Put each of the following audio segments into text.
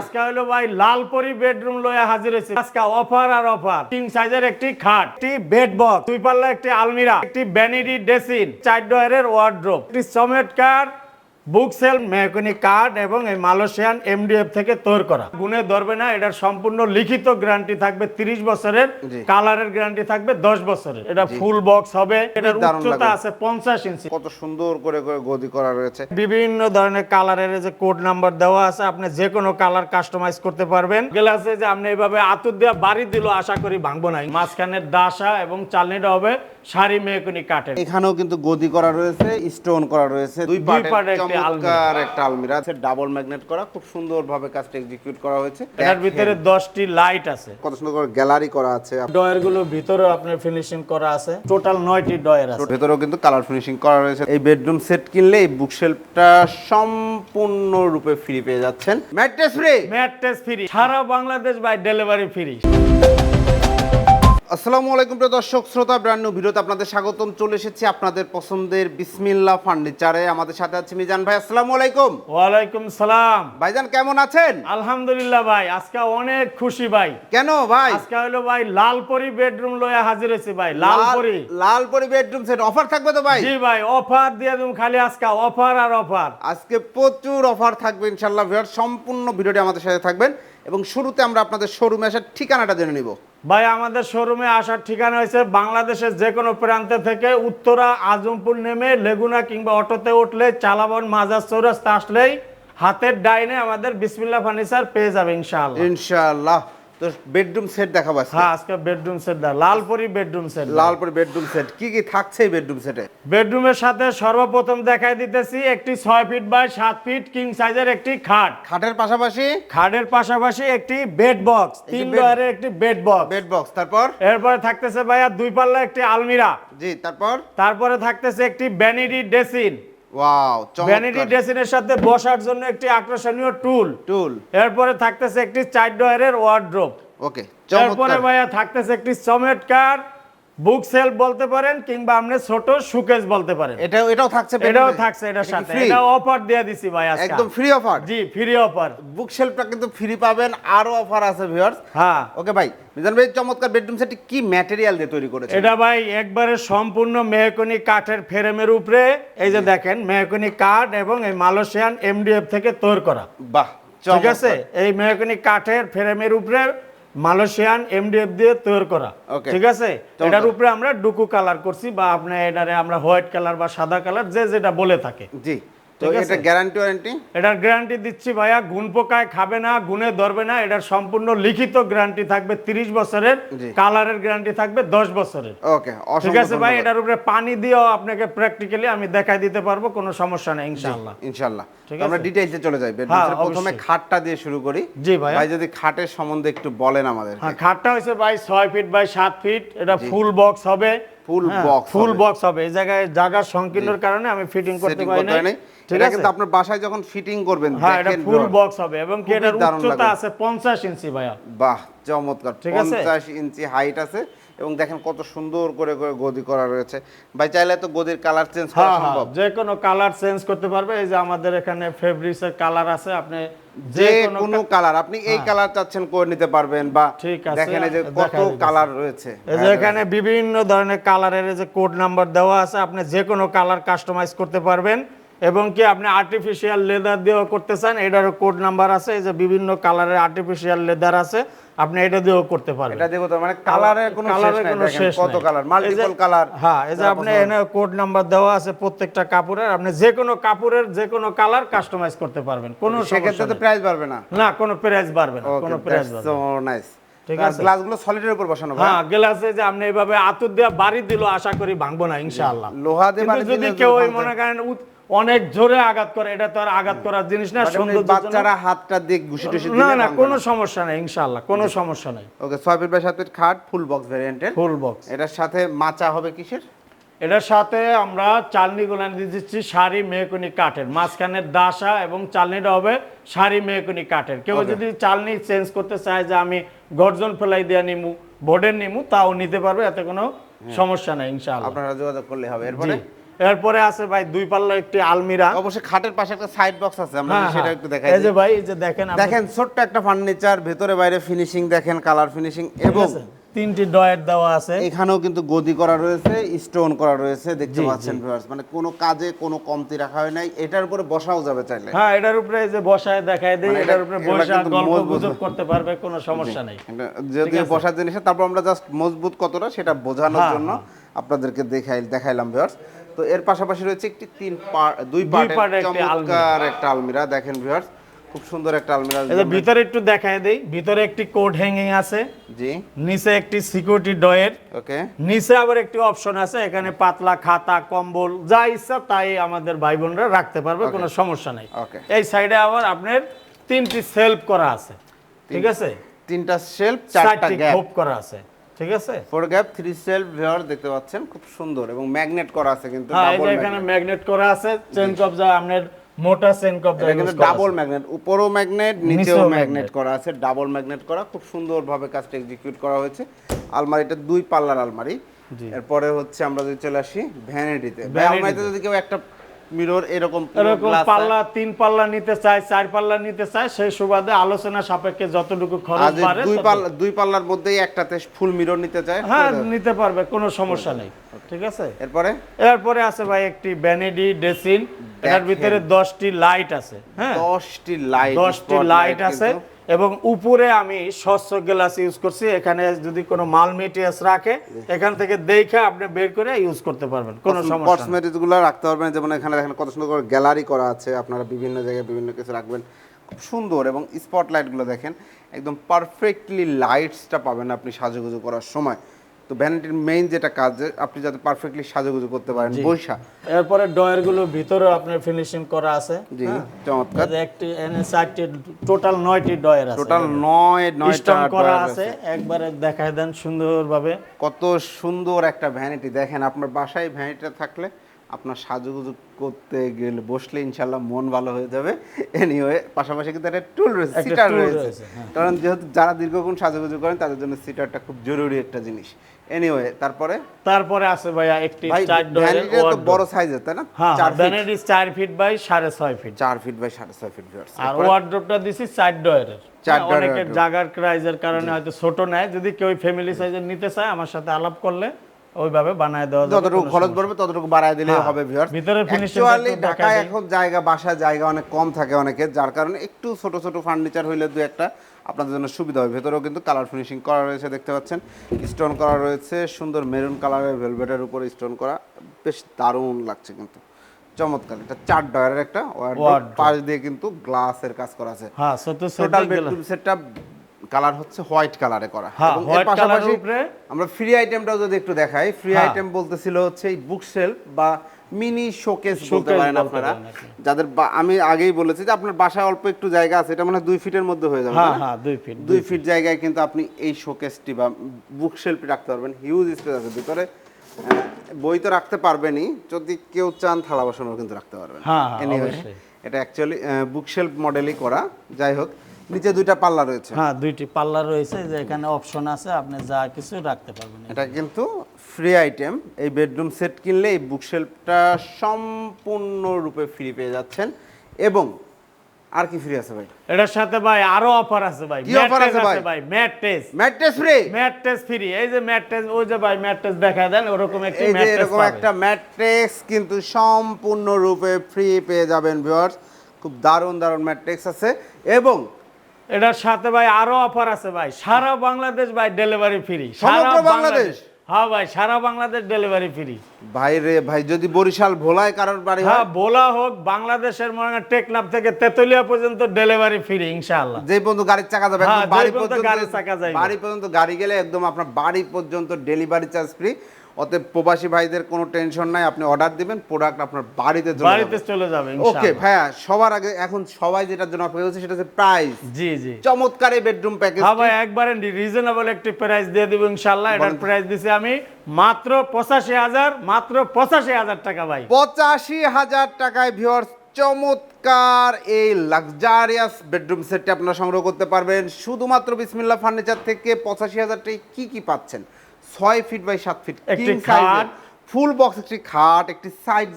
আজকে হলো ভাই লালপরি বেডরুম লয়ে হাজির হয়েছে। আজকে অফার আর অফার কিং সাইজের একটি খাট, একটি বেড বক্স দুই পাল্লা একটি আলমিরা, একটি ভ্যানিটি ডেসিন চার ডয়ারের ওয়ার্ড্রোপ একটি চমৎকার বুক সেল মেকানিক কার্ড এবং এই মালয়েশিয়ান এমডিএফ থেকে তৈরি করা। গুণে ধরবে না এটার সম্পূর্ণ লিখিত গ্যারান্টি থাকবে 30 বছরের কালারের গ্যারান্টি থাকবে 10 বছরের। এটা ফুল বক্স হবে এটার উচ্চতা আছে 50 ইঞ্চি। কত সুন্দর করে করে গদি করা রয়েছে। বিভিন্ন ধরনের কালারের যে কোড নাম্বার দেওয়া আছে আপনি যে কোনো কালার কাস্টমাইজ করতে পারবেন। গ্লাসে যে আপনি এইভাবে আতুর দেওয়া বাড়ি দিল আশা করি ভাঙবো নাই। মাঝখানের দাসা এবং চালনিটা হবে শাড়ি মেহকুনি কাঠের। এখানেও কিন্তু গদি করা রয়েছে স্টোন করা রয়েছে দুই একটি চমৎকার একটা আলমিরা। আছে ডাবল ম্যাগনেট করা খুব সুন্দরভাবে কাজটা এক্সিকিউট করা হয়েছে। এটার ভিতরে দশটি লাইট আছে। কত সুন্দর করে গ্যালারি করা আছে। ডয়ারগুলো ভিতরে আপনার ফিনিশিং করা আছে। টোটাল নয়টি ডয়ার আছে। ভেতরেও কিন্তু কালার ফিনিশিং করা রয়েছে। এই বেডরুম সেট কিনলে এই বুকশেলফটা সম্পূর্ণরূপে ফ্রি পেয়ে যাচ্ছেন। ম্যাট্রেস ফ্রি ম্যাট্রেস ফ্রি সারা বাংলাদেশ বাই ডেলিভারি ফ্রি আসসালামু আলাইকুম প্রিয় দর্শক শ্রোতা ব্র্যান্ড নিউ ভিডিওতে আপনাদের স্বাগতম। চলে এসেছি আপনাদের পছন্দের বিসমিল্লাহ ফার্নিচারে। আমাদের সাথে আছে মিজান ভাই আসসালামু আলাইকুম। ওয়ালাইকুম সালাম। ভাইজান কেমন আছেন? আলহামদুলিল্লাহ ভাই আজকে অনেক খুশি ভাই। কেন ভাই? আজকে হলো ভাই লালপরি বেডরুম লয়ে হাজির হয়েছে ভাই লালপরি লাল- লালপরি। বেডরুম সেট অফার থাকবে তো ভাই? জি ভাই অফার দিয়ে তুমি খালি আজকে অফার আর অফার আজকে প্রচুর অফার থাকবে ইনশাল্লাহ ভিউয়ার সম্পূর্ণ ভিডিওটি আমাদের সাথে থাকবেন। এবং শুরুতে আমরা আপনাদের শোরুমে আসার ঠিকানাটা জেনে নিব। ভাই আমাদের শোরুমে আসার ঠিকানা হয়েছে বাংলাদেশের যে কোনো প্রান্তে থেকে উত্তরা আজমপুর নেমে লেগুনা কিংবা অটোতে উঠলে চালাবন মাজার চৌরাস্তা আসলেই হাতের ডাইনে আমাদের বিসমিল্লা ফার্নিচার পেয়ে যাবে ইনশাল্লাহ ইনশাআল্লাহ। তো বেডরুম সেট দেখাবো হ্যাঁ আজকে বেডরুম সেট দা Lalpori bedroom set Lalpori bedroom set কি কি থাকছে এই বেডরুম সেটে বেডরুমের সাথে সর্বপ্রথম দেখাই দিতেছি একটি ছয় ফিট বাই সাত ফিট কিং সাইজের একটি খাট। খাটের পাশাপাশি? খাটের পাশাপাশি একটি বেড বক্স তিন ডয়ারের একটি বেড বক্স বেড বক্স তারপর? এরপরে থাকতেছে ভাইয়া দুই পাল্লা একটি আলমিরা। জি তারপর? তারপরে থাকতেছে একটি ভ্যানিটি ডেসিন ওয়াও ভ্যানিটি চমৎকার সাথে বসার জন্য একটি আকর্ষণীয় টুল টুল এরপরে থাকতেছে একটি চার ডয়ারের ওয়ার্ড্রোপ ওকে এরপরে ভাইয়া থাকতেছে একটি চমৎকার বুক সেল বলতে পারেন কিংবা আপনি ছোট সুকেস বলতে পারেন। এটাও এটাও থাকছে এটাও থাকছে এটার এটা সাথে। এটা অফার দিয়ে দিছি ভাই আজকে। একদম ফ্রি অফার জি ফ্রি অফার বুক শেলফটা কিন্তু ফ্রি পাবেন আরও অফার আছে ভিউয়ার্স হ্যাঁ। ওকে ভাই মিজান ভাই চমৎকার বেডরুম সেটটি কি ম্যাটেরিয়াল দিয়ে তৈরি করেছে এটা ভাই একবারে সম্পূর্ণ মেহকনি কাঠের ফ্রেমের উপরে এই যে দেখেন মেহকনি কাঠ এবং এই মালয়েশিয়ান এমডিএফ থেকে তৈরি করা। বাহ ঠিক আছে? এই মেহকনি কাঠের ফ্রেমের উপরে মালয়েশিয়ান এমডিএফ দিয়ে তৈরি করা। ঠিক আছে? এটার উপরে আমরা ডুকু কালার করছি বা আপনার এটারে আমরা হোয়াইট কালার বা সাদা কালার যে যেটা বলে থাকে। জি। তো এটা? গ্যারান্টি ওয়ারেন্টি এটার গ্যারান্টি দিচ্ছি ভাইয়া গুণ পোকায় খাবে না গুণে ধরবে না এটার সম্পূর্ণ লিখিত গ্যারান্টি থাকবে 30 বছরের কালারের গ্যারান্টি থাকবে 10 বছরের। ওকে ঠিক আছে ভাই এটার উপরে পানি দিয়েও আপনাকে প্র্যাকটিক্যালি আমি দেখাই দিতে পারব কোনো সমস্যা নেই ইনশাআল্লাহ। ইনশাআল্লাহ। আমরা ডিটেইলসে চলে যাই হ্যাঁ, প্রথমে খাটটা দিয়ে শুরু করি। জি ভাইয়া। ভাই যদি খাটের সম্বন্ধে একটু বলেন আমাদের হ্যাঁ খাটটা হয়েছে ভাই ছয় ফিট বাই সাত ফিট এটা ফুল বক্স হবে। হ্যাঁ, box ফুল বক্স হবে। এই জায়গায় সংকীর্ণর কারণে আমি ফিটিং করতে পারি না ঠিক এটা আছে? কিন্তু আপনার বাসায় যখন ফিটিং করবেন হ্যাঁ এটা ফুল বক্স হবে এবং কি এটার উচ্চতা আছে পঞ্চাশ ইঞ্চি ভাইয়া। বাহ চমৎকার। ঠিক আছে? পঞ্চাশ ইঞ্চি হাইট আছে এবং দেখেন কত সুন্দর করে করে গদি করা রয়েছে। ভাই চাইলে তো গদির কালার চেঞ্জ করা হ্যাঁ হ্যাঁ সম্ভব। যে কোনো কালার চেঞ্জ করতে পারবে। এই যে আমাদের এখানে ফেব্রিক্সের কালার আছে। আপনি যে কোনো কালার আপনি এই কালার চাচ্ছেন করে নিতে পারবেন বা হ্যাঁ। ঠিক আছে, দেখেন যে কত কালার রয়েছে। এই যে এখানে বিভিন্ন ধরনের কালারের যে কোড নাম্বার দেওয়া আছে আপনি যে কোনো কালার কাস্টমাইজ করতে পারবেন। এবং কি আপনি আর্টিফিশিয়াল লেদার দিয়েও করতে চান এটারও কোড নাম্বার আছে এই যে বিভিন্ন কালারের আর্টিফিশিয়াল লেদার আছে আপনি এটা দিয়েও করতে পারবেন। এটা দেখো তো মানে কালারের কোনো কালারের কোনো শেষ কত কালার মাল্টিপল কালার হ্যাঁ এই যে আপনি এখানে কোড নাম্বার দেওয়া আছে প্রত্যেকটা কাপড়ের আপনি যে কোনো কাপড়ের যে কোনো কালার কাস্টমাইজ করতে পারবেন কোনো সেক্ষেত্রে তো প্রাইস বাড়বে না। না কোনো প্রাইস বাড়বে না কোনো প্রাইস বাড়বে না। নাইস ঠিক আছে। গ্লাসগুলো সলিডের উপর বসানো হ্যাঁ গ্লাসে যে আপনি এইভাবে আতুর দেওয়া বাড়ি দিল আশা করি ভাঙবো না ইনশাআল্লাহ। লোহা দিয়ে যদি কেউ মনে করেন অনেক জোরে আঘাত করে এটা তো আর আঘাত করার জিনিস না সৌন্দর্যের জন্য- বাচ্চারা হাতটা দিয়ে ঘুষি টুষি না না কোনো সমস্যা নেই ইনশাআল্লাহ কোনো সমস্যা নেই। ওকে ছয় ফিট বাই সাত ফিট খাট ফুল বক্স ভ্যারিয়েন্টের ফুল বক্স। এটার সাথে মাচা হবে কিসের? এটার সাথে আমরা চালনি গুলান দিয়ে দিচ্ছি শাড়ি মেহকুনি কাঠের। মাঝখানে দাসা এবং চালনিটা হবে শাড়ি মেহকুনি কাঠের। কেউ যদি চালনি চেঞ্জ করতে চায় যে আমি গর্জন ফেলাই দিয়ে নিমু বোর্ডের নিমু তাও নিতে পারবে এতে কোনো সমস্যা নাই ইনশাআল্লাহ। আপনারা যোগাযোগ করলে হবে। এরপরে। এরপরে আছে ভাই দুই পাল্লা একটি আলমিরা। অবশ্যই খাটের পাশে একটা সাইড বক্স আছে আমরা হ্যাঁ, সেটা হ্যাঁ। একটু দেখাই এই যে ভাই এই যে দেখেন দেখেন ছোট্ট একটা ফার্নিচার ভেতরে বাইরে ফিনিশিং দেখেন কালার ফিনিশিং এবং তিনটি ডয়ের দেওয়া আছে। এখানেও কিন্তু গদি করা রয়েছে স্টোন করা রয়েছে দেখতে পাচ্ছেন viewers। মানে কোনো কাজে কোনো কমতি রাখা হয় নাই এটার উপরে বসাও যাবে চাইলে। হ্যাঁ এটার উপরে এই যে বসায় দেখায় দেই মানে এটার উপরে বসে গল্প গুজব করতে পারবে কোনো সমস্যা নাই। যদি বসার জিনিস তারপর আমরা জাস্ট মজবুত কতটা সেটা বোঝানোর হ্যাঁ, জন্য আপনাদেরকে দেখাই দেখাইলাম ভিউয়ার্স তো এর পাশাপাশি রয়েছে একটি তিন পার্ট দুই পার্টের চমৎকার একটা আলমিরা দেখেন ভিউয়ার্স খুব সুন্দর একটা আলমিরা যে ভিতরে একটু দেখায় দেই ভিতরে একটি কোড হ্যাঙ্গিং আছে জি। নিচে একটি সিকিউরিটি ডয়ের ওকে। নিচে আবার একটি অপশন আছে এখানে পাতলা খাতা কম্বল যা ইচ্ছা তাই আমাদের ভাই বোনরা রাখতে পারবে কোনো সমস্যা নাই। Okay. এই সাইডে আবার আপনার তিনটি সেলফ করা আছে ঠিক আছে? তিনটা শেলফ চারটা চারটি গ্যাপ করা আছে। ঠিক আছে? Four gap three shelf viewer দেখতে পাচ্ছেন খুব সুন্দর এবং ম্যাগনেট করা আছে কিন্তু হ্যাঁ ডাবল এখানে ম্যাগনেট করা আছে চেন কবজা আপনার মোটা চেন কবজা এটা কিন্তু ডাবল ম্যাগনেট উপরও ম্যাগনেট নিচেও ম্যাগনেট করা আছে ডাবল ম্যাগনেট করা খুব সুন্দরভাবে কাজটা এক্সিকিউট করা হয়েছে। আলমারিটা দুই পাল্লার আলমারি। এরপরে হচ্ছে আমরা যদি চলে আসি ভ্যানিটিতে আলমারিতে যদি কেউ একটা মিরর এরকম এরকম পাল্লা তিন পাল্লা নিতে চায় চার পাল্লা নিতে চায় সেই সুবাদে আলোচনা সাপেক্ষে যতটুকু খরচ পারে দুই পাল্লা দুই পাল্লার মধ্যেই একটাতে ফুল মিরর নিতে চায় হ্যাঁ নিতে পারবে কোনো সমস্যা নেই ঠিক আছে? এরপরে? এরপরে আছে ভাই একটি ভ্যানিডি ডেসিন এর ভিতরে দশটি লাইট আছে হ্যাঁ? দশটি লাইট দশটি লাইট আছে। এবং উপরে আমি স্বচ্ছ গ্লাস ইউজ করছি। এখানে যদি কোনো মাল মেটেরিয়ালস রাখে এখান থেকে দেখে আপনি বের করে ইউজ করতে পারবেন। কোনো সমস্যা কসমেটিক্সগুলো রাখতে পারবেন। যেমন এখানে দেখেন কত সুন্দর করে গ্যালারি করা আছে। আপনারা বিভিন্ন জায়গায় বিভিন্ন কিছু রাখবেন। খুব সুন্দর এবং স্পটলাইটগুলো দেখেন একদম পারফেক্টলি লাইটসটা পাবেন আপনি সাজুগুজু করার সময়। তো ভ্যানিটির মেইন যেটা কাজ আপনি যাতে পারফেক্টলি সাজুগুজু করতে পারেন বৈশা। এরপরে ডয়েরগুলো ভিতরে আপনার ফিনিশিং করা আছে জি হ্যাঁ। চমৎকার। একটি এনে চারটি টোটাল নয়টি ডয়ের আছে। টোটাল নয় নয়টা স্টোন করা আছে একবারে দেখায় দেন সুন্দরভাবে। কত সুন্দর একটা ভ্যানিটি দেখেন আপনার বাসায় ভ্যানিটিটা থাকলে আপনার সাজুগুজু করতে গেলে বসলে ইনশাল্লাহ মন ভালো হয়ে যাবে। এনিওয়ে পাশাপাশি কিন্তু একটা টুল রয়েছে সিটার রয়েছে। রয়েছে, হ্যাঁ। কারণ যেহেতু যারা দীর্ঘক্ষণ সাজুগুজু করেন তাদের জন্য সিটারটা খুব জরুরি একটা জিনিস। এনিওয়ে তারপরে? তারপরে আছে ভাইয়া একটি চার ডয়ের ভ্যানিটিটা তো বড় সাইজের তাই না? হ্যাঁ ভ্যানিটি চার ফিট বাই সাড়ে ছয় ফিট চার ফিট বাই সাড়ে ছয় ফিট viewers। আর? ওয়ার্ড্রপটা দিছি চার ডয়ের চার ডয়ের অনেকের। জাগার ক্রাইজের কারণে হয়তো ছোট নেয়। যদি কেউ ফ্যামিলি সাইজের নিতে চায় আমার সাথে আলাপ করলে ওইভাবে বানায় দেওয়া যাবে যতটুকু খরচ পড়বে ততটুকু বাড়ায় দিলে হ্যাঁ, হবে ভিউয়ার্স টা অ্যাকচুয়ালি ঢাকায় এখন জায়গা বাসা জায়গা অনেক কম থাকে অনেকের যার কারণে একটু ছোট ছোট ফার্নিচার হইলে দু একটা আপনাদের জন্য সুবিধা হবে। ভেতরেও কিন্তু কালার ফিনিশিং করা রয়েছে দেখতে পাচ্ছেন। স্টোন করা রয়েছে সুন্দর মেরুন কালারের ভেলভেটের উপরে স্টোন করা। বেশ দারুণ লাগছে কিন্তু। চমৎকার এটা চার ডয়ারের একটা। পাশ দিয়ে কিন্তু গ্লাসের কাজ করা আছে। হ্যাঁ টোটাল বেডরুম সেটটা কালার হচ্ছে হোয়াইট কালারে করা। হ্যাঁ, এবং এর পাশাপাশি উপরে আমরা ফ্রি আইটেমটাও যদি একটু দেখাই ফ্রি হ্যাঁ। আইটেম বলতেছিল হচ্ছে এই বুক শেলফ বা মিনি শোকেস বলতে পারেন আপনারা। যাদের আমি আগেই বলেছি যে আপনার বাসায় অল্প একটু জায়গা আছে এটা মানে দুই ফিটের মধ্যে হয়ে যাবে হ্যাঁ হ্যাঁ দুই ফিট দুই ফিট জায়গায় কিন্তু আপনি এই শোকেসটি বা বুক শেলফটি রাখতে পারবেন। হিউজ স্পেস আছে ভিতরে। বই তো রাখতে পারবেনই। যদি কেউ চান থালা বাসনও কিন্তু রাখতে পারবেন। হ্যাঁ। এটা অ্যাকচুয়ালি বুক শেলফ মডেলই করা। যাই হোক নিচে দুইটা পাল্লা রয়েছে। হ্যাঁ দুইটি পাল্লা রয়েছে যে এখানে অপশন আছে আপনি যা কিছু রাখতে পারবেন। এটা কিন্তু ফ্রি আইটেম এই বেডরুম সেট কিনলে এই বুকশেলফটা সম্পূর্ণরূপে ফ্রি পেয়ে যাচ্ছেন। এবং আর কি ফ্রি আছে ভাই? এটার সাথে ভাই আরও অফার আছে ভাই। কি offer আছে ভাই? ভাই mattress mattress free mattress free এই যে ম্যাট টেস্ট ওই যে ভাই ম্যাট টেস্ট দেখা দেন ওরকম একটি এই যে এরকম একটা ম্যাট্রেক্স কিন্তু সম্পূর্ণরূপে ফ্রি পেয়ে যাবেন ভিউয়ার্স খুব দারুণ দারুণ ম্যাট্রেক্স আছে। এবং এটার সাথে ভাই আরও অফার আছে ভাই। সারা বাংলাদেশ ভাই ডেলিভারি ফ্রি সমগ্র বাংলাদেশ? হ্যাঁ ভাই সারা বাংলাদেশ ডেলিভারি ফ্রি ভাই রে ভাই যদি বরিশাল ভোলায় কারোর বাড়ি হয়? বলা হোক বাংলাদেশের মনে টেকনাফ থেকে তেতুলিয়া পর্যন্ত ডেলিভারি ফ্রি ইনশাআল্লাহ। যে পর্যন্ত গাড়ির চাকা যাবে হ্যাঁ, বাড়ি পর্যন্ত পর্যন্ত গাড়ির চাকা যায় বাড়ি পর্যন্ত গাড়ি গেলে একদম আপনার বাড়ি পর্যন্ত ডেলিভারি চার্জ ফ্রি অতএব প্রবাসী ভাইদের কোনো টেনশন নাই আপনি অর্ডার দিবেন প্রোডাক্ট আপনার বাড়িতে চলে বাড়িতে চলে যাবে ওকে ভাইয়া সবার আগে এখন সবাই যেটার জন্য অপেক্ষা করছে সেটা হচ্ছে প্রাইস জি জি। চমৎকার এই বেডরুম প্যাকেজ হ্যাঁ ভাই একবারে রিজনেবল একটি প্রাইস দিয়ে দিব ইনশাআল্লাহ। এটার প্রাইস দিছি আমি মাত্র পঁচাশি হাজার মাত্র পঁচাশি হাজার টাকা ভাই। পঁচাশি হাজার টাকায় ভিওর্স চমৎকার এই লাক্সারিয়াস বেডরুম সেটটি আপনারা সংগ্রহ করতে পারবেন। শুধুমাত্র বিসমিল্লা ফার্নিচার থেকে পঁচাশি হাজার টাকায় কি কি পাচ্ছেন? ছয় ফিট বাই সাত ফিট কিং খাট, ফুল বক্স একটি খাট একটি সাইড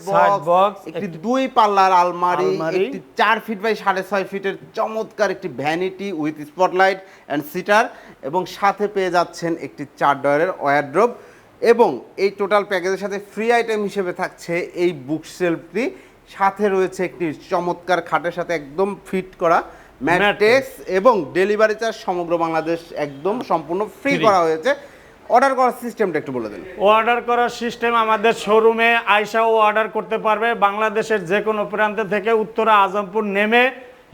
বক্স একটি দুই পাল্লার আলমারি। একটি চার ফিট বাই সাড়ে ছয় ফিটের চমৎকার একটি vanity with spotlight and sitter এবং সাথে পেয়ে যাচ্ছেন একটি চার ডয়ারের ওয়ারড্রোব এবং এই টোটাল প্যাকেজের সাথে ফ্রি আইটেম হিসেবে থাকছে এই বুক শেলফটি সাথে রয়েছে একটি চমৎকার খাটের সাথে একদম ফিট করা ম্যাট্রেক্স এবং ডেলিভারি চার্জ সমগ্র বাংলাদেশ একদম সম্পূর্ণ ফ্রি করা হয়েছে। অর্ডার করার সিস্টেমটা একটু বলে দিন। অর্ডার করার সিস্টেম আমাদের শোরুমে আইসাও অর্ডার করতে পারবে। বাংলাদেশের যে কোনো প্রান্ত থেকে উত্তরা আজমপুর নেমে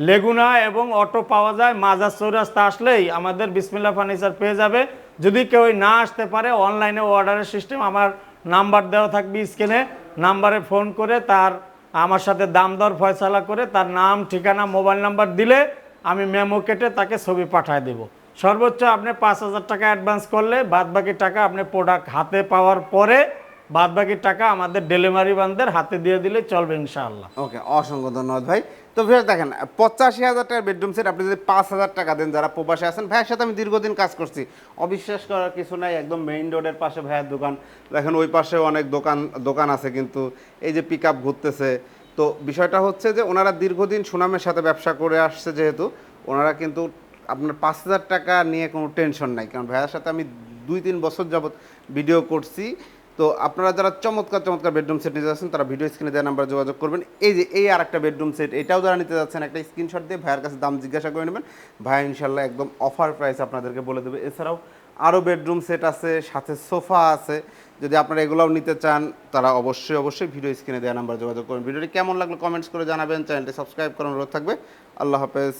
লেগুনা এবং অটো পাওয়া যায়। মাজার চৌরাস্তা আসলেই আমাদের বিসমিল্লা ফার্নিচার পেয়ে যাবে। যদি কেউ না আসতে পারে অনলাইনে অর্ডারের সিস্টেম আমার নাম্বার দেওয়া থাকবে স্ক্রিনে। নাম্বারে ফোন করে তার, আমার সাথে দাম দর ফয়সালা করে তার নাম, ঠিকানা মোবাইল নাম্বার দিলে আমি মেমো কেটে তাকে ছবি পাঠিয়ে দেব। সর্বোচ্চ আপনি পাঁচ হাজার টাকা অ্যাডভান্স করলে বাদ বাকি টাকা আপনি প্রোডাক্ট হাতে পাওয়ার পরে বাদ বাকি টাকা আমাদের ডেলিভারি বানদের হাতে দিয়ে দিলে চলবে ইনশাআল্লাহ। ওকে, অসংখ্য ধন্যবাদ ভাই। তো ভাই দেখেন, পঁচাশি হাজার টাকার বেডরুম সেট আপনি যদি পাঁচ হাজার টাকা দেন, যারা প্রবাসে আছেন, ভাইয়ের সাথে আমি দীর্ঘদিন কাজ করছি। অবিশ্বাস করার কিছু নাই, একদম মেইন রোডের পাশে ভাইয়ের দোকান। দেখেন ওই পাশে অনেক দোকান দোকান আছে, কিন্তু এই যে পিক আপ ঘুরতেছে। তো বিষয়টা হচ্ছে যে, ওনারা দীর্ঘদিন সুনামের সাথে ব্যবসা করে আসছে যেহেতু, ওনারা কিন্তু আপনার পাঁচ হাজার টাকা নিয়ে কোনো টেনশন নাই। কারণ ভাইয়ার সাথে আমি দুই তিন বছর যাবৎ ভিডিও করছি। তো আপনারা যারা চমৎকার চমৎকার বেডরুম সেট নিতে যাচ্ছেন, তারা ভিডিও স্ক্রিনে দেওয়া নাম্বার যোগাযোগ করবেন। এই যে, এই আর একটা বেডরুম সেট এটাও যারা নিতে যাচ্ছেন, একটা স্ক্রিনশট দিয়ে ভাইয়ের কাছে দাম জিজ্ঞাসা করে নেবেন। ভাই ইনশাল্লাহ একদম অফার প্রাইস আপনাদেরকে বলে দেবে। এছাড়াও আরও বেডরুম সেট আছে, সাথে সোফা আছে। যদি আপনারা এগুলোও নিতে চান, তারা অবশ্যই অবশ্যই ভিডিও স্ক্রিনে দেওয়া নাম্বার যোগাযোগ করবেন ভিডিওটি কেমন লাগল কমেন্টস করে জানাবেন। চ্যানেলটি সাবস্ক্রাইব করার অনুরোধ থাকবে। আল্লাহ হাফেজ।